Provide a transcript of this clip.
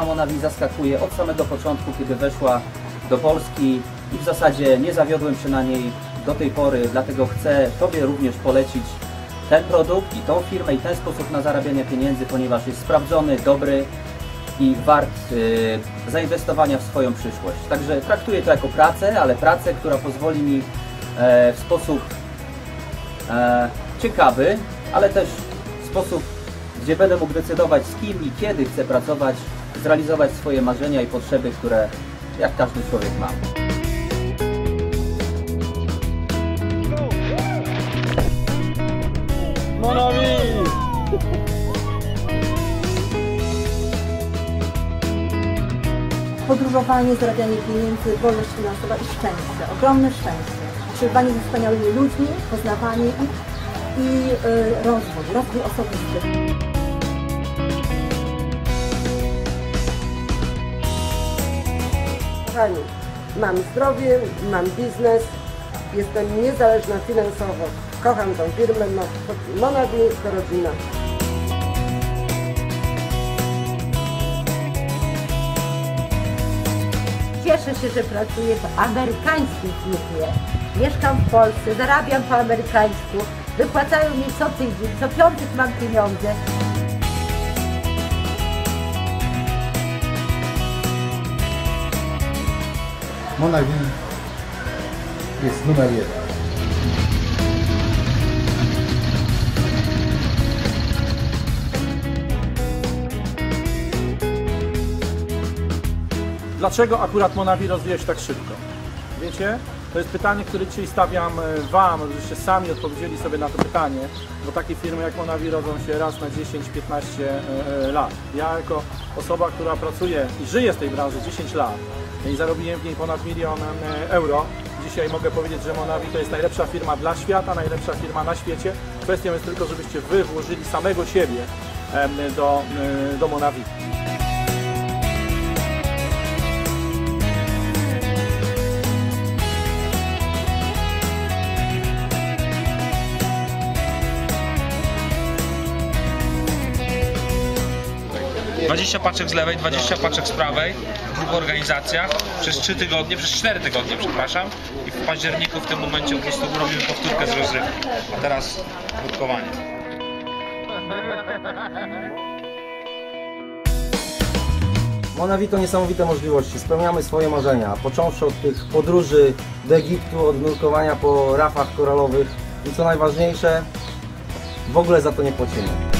firma Monavi zaskakuje od samego początku, kiedy weszła do Polski i w zasadzie nie zawiodłem się na niej do tej pory, dlatego chcę Tobie również polecić ten produkt i tą firmę i ten sposób na zarabianie pieniędzy, ponieważ jest sprawdzony, dobry i wart y, zainwestowania w swoją przyszłość. Także traktuję to jako pracę, ale pracę, która pozwoli mi e, w sposób e, ciekawy, ale też w sposób, gdzie będę mógł decydować z kim i kiedy chcę pracować, zrealizować swoje marzenia i potrzeby, które jak każdy człowiek ma. podróżowanie, zarabianie pieniędzy, wolność finansowa i szczęście, ogromne szczęście. Przebywanie ze wspaniałymi ludźmi, poznawanie ich i y, rozwój, rozwój osobisty. Kochani, mam zdrowie, mam biznes, jestem niezależna finansowo. Kocham tą firmę, no, Monabi to rodzina. Cieszę się, że pracuję w amerykańskiej firmie. Mieszkam w Polsce, zarabiam po amerykańsku, wypłacają mi co tydzień, co piątek mam pieniądze. Monavi jest numer jeden. Dlaczego akurat Monavi rozwija się tak szybko? Wiecie? To jest pytanie, które dzisiaj stawiam e, Wam, żebyście sami odpowiedzieli sobie na to pytanie, bo takie firmy jak Monavi rodzą się raz na 10-15 e, e, lat. Ja jako osoba, która pracuje i żyje z tej branży 10 lat i zarobiłem w niej ponad milion euro, dzisiaj mogę powiedzieć, że Monavi to jest najlepsza firma dla świata, najlepsza firma na świecie. Kwestią jest tylko, żebyście Wy włożyli samego siebie do, do Monavi. 20 paczek z lewej, 20 paczek z prawej w dwóch organizacjach przez 3 tygodnie, przez 4 tygodnie, przepraszam. I w październiku w tym momencie po prostu robimy powtórkę z rozrywki. A teraz krótkowanie. Monavi to niesamowite możliwości. Spełniamy swoje marzenia, począwszy od tych podróży do Egiptu, od nurkowania po rafach koralowych i co najważniejsze, w ogóle za to nie płacimy.